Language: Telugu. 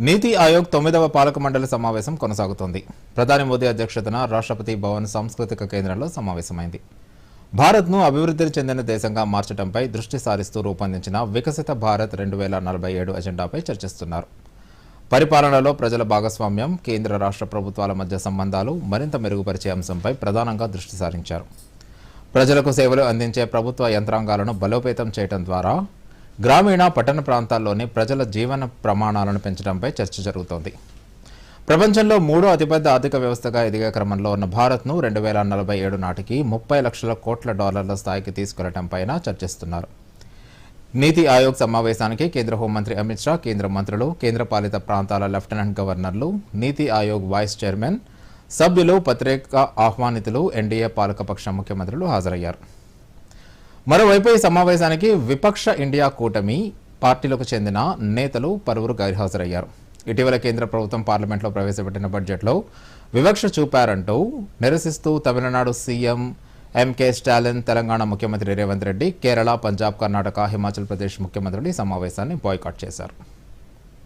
నీతి ఆయోగ్ తొమ్మిదవ పాలక మండలి సమావేశం కొనసాగుతోంది. ప్రధాని మోదీ అధ్యక్షతన రాష్ట్రపతి భవన్ సాంస్కృతిక కేంద్రంలో సమావేశమైంది. భారత్ను అభివృద్ధి చెందిన దేశంగా మార్చడంపై దృష్టి సారిస్తూ రూపొందించిన వికసిత భారత్ రెండు వేల నలభై ఏడు ఎజెండాపై చర్చిస్తున్నారు. పరిపాలనలో ప్రజల భాగస్వామ్యం కేంద్ర రాష్ట్ర ప్రభుత్వాల మధ్య సంబంధాలు మరింత మెరుగుపరిచే అంశంపై ప్రధానంగా దృష్టి సారించారు. ప్రజలకు సేవలు అందించే ప్రభుత్వ యంత్రాంగాలను బలోపేతం చేయడం ద్వారా గ్రామీణ పట్టణ ప్రాంతాల్లోని ప్రజల జీవన ప్రమాణాలను పెంచడంపై చర్చ జరుగుతోంది. ప్రపంచంలో మూడో అతిపెద్ద ఆర్థిక వ్యవస్థగా ఎదిగే క్రమంలో ఉన్న భారత్ను రెండు వేల నలభై ఏడు నాటికి ముప్పై లక్షల కోట్ల డాలర్ల స్థాయికి తీసుకెళ్ళడంపైన చర్చిస్తున్నారు. నీతి ఆయోగ్ సమావేశానికి కేంద్ర హోంమంత్రి అమిత్ షా కేంద్ర మంత్రులు కేంద్రపాలిత ప్రాంతాల లెఫ్టినెంట్ గవర్నర్లు నీతి ఆయోగ్ వైస్ చైర్మన్ సభ్యులు పత్రిక ఆహ్వానితులు ఎన్డీఏ పాలకపక్ష ముఖ్యమంత్రులు హాజరయ్యారు. మరోవైపు ఈ సమావేశానికి విపక్ష ఇండియా కూటమి పార్టీలకు చెందిన నేతలు పలువురు గైర్హాజరయ్యారు. ఇటీవల కేంద్ర ప్రభుత్వం పార్లమెంట్లో ప్రవేశపెట్టిన బడ్జెట్లో వివక్ష చూపారంటూ నిరసిస్తూ తమిళనాడు సీఎం ఎంకే స్టాలిన్ తెలంగాణ ముఖ్యమంత్రి రేవంత్ రెడ్డి కేరళ పంజాబ్ కర్ణాటక హిమాచల్ ప్రదేశ్ ముఖ్యమంత్రులు ఈ సమావేశాన్ని బాయ్కాట్ చేశారు.